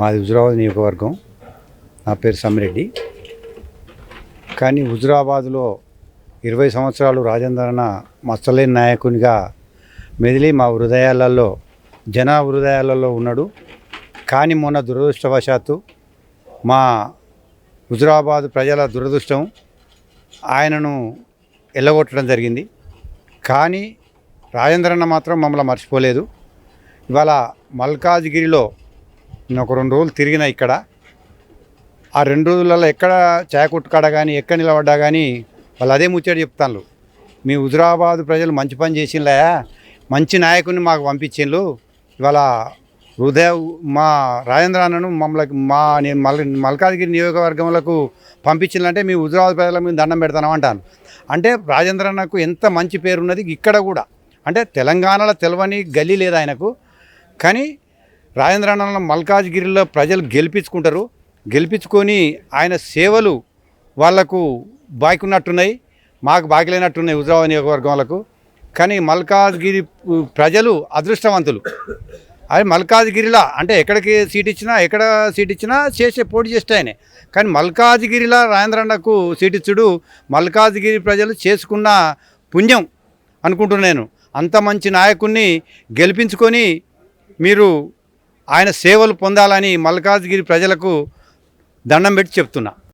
మాది హుజురాబాద్ నియోజకవర్గం. నా పేరు సమ్మిరెడ్డి. కానీ హుజురాబాద్లో ఇరవై సంవత్సరాలు రాజేంద్రన మచ్చలేని నాయకునిగా మెదిలి మా హృదయాలలో జన హృదయాలలో ఉన్నాడు. కానీ మొన్న దురదృష్టవశాత్తు మా హుజురాబాద్ ప్రజల దురదృష్టం ఆయనను ఎల్లగొట్టడం జరిగింది. కానీ రాజేంద్రన్న మాత్రం మమ్మల్ని మర్చిపోలేదు. ఇవాళ మల్కాజ్గిరిలో నేను ఒక రెండు రోజులు తిరిగిన ఇక్కడ. ఆ రెండు రోజులలో ఎక్కడ చాయ కొట్టుకాడ కానీ ఎక్కడ నిలబడ్డా కానీ వాళ్ళు అదే ముచ్చట చెప్తాను మీ హుజురాబాద్ ప్రజలు మంచి పని చేసిండ్లే మంచి నాయకుడిని మాకు పంపించిండ్రు ఇవాళ హృదయ మా రాజేంద్ర అన్నను మమ్మల్ని మా నేను మల్ మల్కాజ్గిరి నియోజకవర్గంలో పంపించిందంటే మీ హుజురాబాద్ ప్రజల మీద దండం పెడతాను అంటాను అంటే రాజేంద్ర అన్నకు ఎంత మంచి పేరు ఉన్నది ఇక్కడ కూడా. అంటే తెలంగాణలో తెలవని గల్లీ లేదు ఆయనకు. కానీ రాజేంద్ర అన్న మల్కాజ్గిరిలో ప్రజలు గెలిపించుకుంటారు. గెలిపించుకొని ఆయన సేవలు వాళ్ళకు బాకున్నట్టున్నాయి మాకు బాకిలేనట్టున్నాయి హుజరాబాద్ నియోజకవర్గంలకు. కానీ మల్కాజ్గిరి ప్రజలు అదృష్టవంతులు. అది మల్కాజ్గిరిలా అంటే ఎక్కడికి సీట్ ఇచ్చినా ఎక్కడ సీట్ ఇచ్చినా చేసే పోటీ చేస్తే ఆయనే. కానీ మల్కాజ్గిరిలో రాజేంద్రన్నకు సీట్ ఇచ్చుడు మల్కాజ్గిరి ప్రజలు చేసుకున్న పుణ్యం అనుకుంటున్నాను అంత మంచి నాయకుడిని గెలిపించుకొని మీరు ఆయన సేవలు పొందాలని మల్కాజ్గిరి ప్రజలకు దండం పెట్టి చెప్తున్నా.